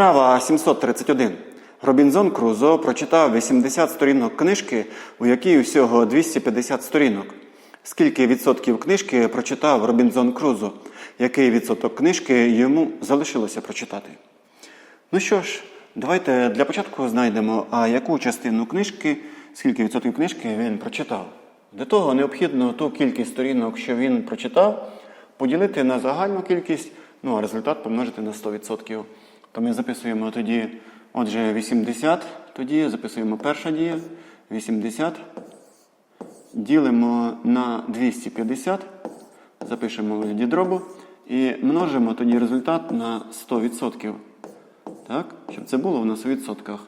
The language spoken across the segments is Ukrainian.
Вправа 731. Робінзон Крузо прочитав 80 сторінок книжки, у якій усього 250 сторінок. Скільки відсотків книжки прочитав Робінзон Крузо? Який відсоток книжки йому залишилося прочитати? Ну що ж, давайте для початку знайдемо, а яку частину книжки, скільки відсотків книжки він прочитав. Для того необхідно ту кількість сторінок, що він прочитав, поділити на загальну кількість, ну а результат помножити на 100%. То ми записуємо тоді, отже, 80, тоді записуємо перша дія, 80, ділимо на 250, запишемо вигляді дробу і множимо тоді результат на 100%. Так, щоб це було у нас у відсотках.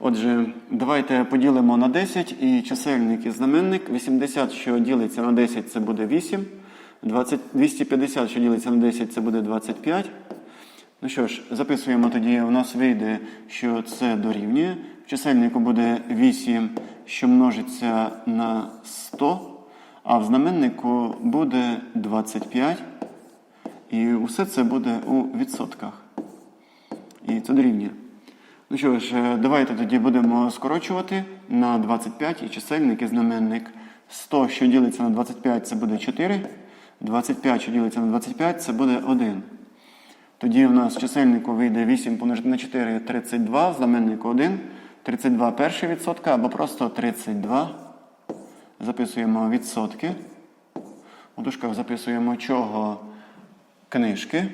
Отже, давайте поділимо на 10 і чисельник і знаменник. 80, що ділиться на 10, це буде 8. 20, 250, що ділиться на 10, це буде 25. Ну що ж, записуємо тоді, у нас вийде, що це дорівнює. В чисельнику буде 8, що множиться на 100, а в знаменнику буде 25. І усе це буде у відсотках. І це дорівнює. Ну що ж, е, давайте тоді будемо скорочувати на 25 і чисельник і знаменник. 100, що ділиться на 25, це буде 4. 25, що ділиться на 25, це буде 1. Тоді в нас в чисельнику вийде 8 помножити на 4 32, в знаменнику 1. 32 перший відсотка або просто 32. Записуємо відсотки. У дужках записуємо чого книжки.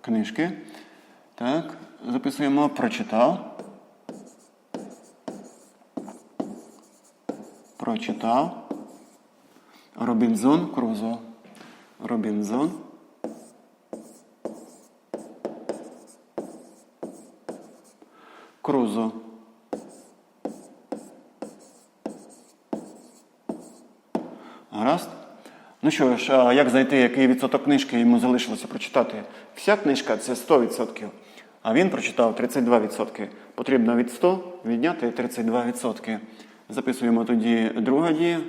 Книжки. Так, записуємо прочитав. Прочитав. Робінзон Крузо. Робінзон. Крузо. Гаразд. Ну що ж, як знайти, який відсоток книжки йому залишилося прочитати? Вся книжка це 100%, а він прочитав 32%. Потрібно від 100 відняти 32%. Записуємо тоді друга дія.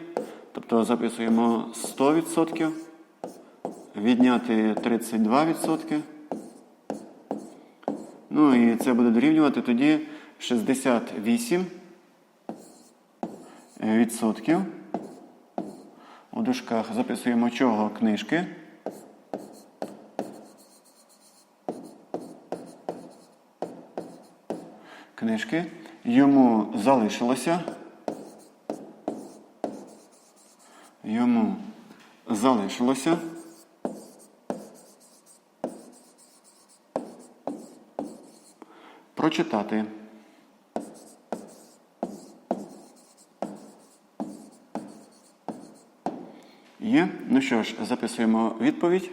Тобто записуємо 100%, відняти 32%. Ну і це буде дорівнювати тоді 68 відсотків. У дужках записуємо чого книжки. Книжки. Йому залишилося. Йому залишилося. Прочитати. Є. Ну що ж, записуємо відповідь.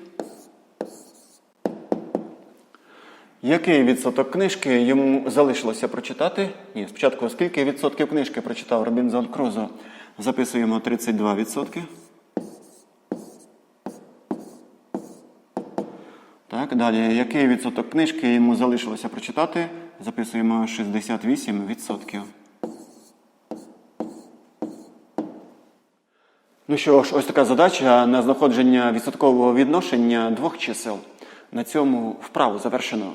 Який відсоток книжки йому залишилося прочитати? Ні, спочатку скільки відсотків книжки прочитав Робінзон Крузо? Записуємо 32 Так, далі, який відсоток книжки йому залишилося прочитати? Записуємо 68 відсотків. Ну що ж, ось така задача на знаходження відсоткового відношення двох чисел. На цьому вправу завершено.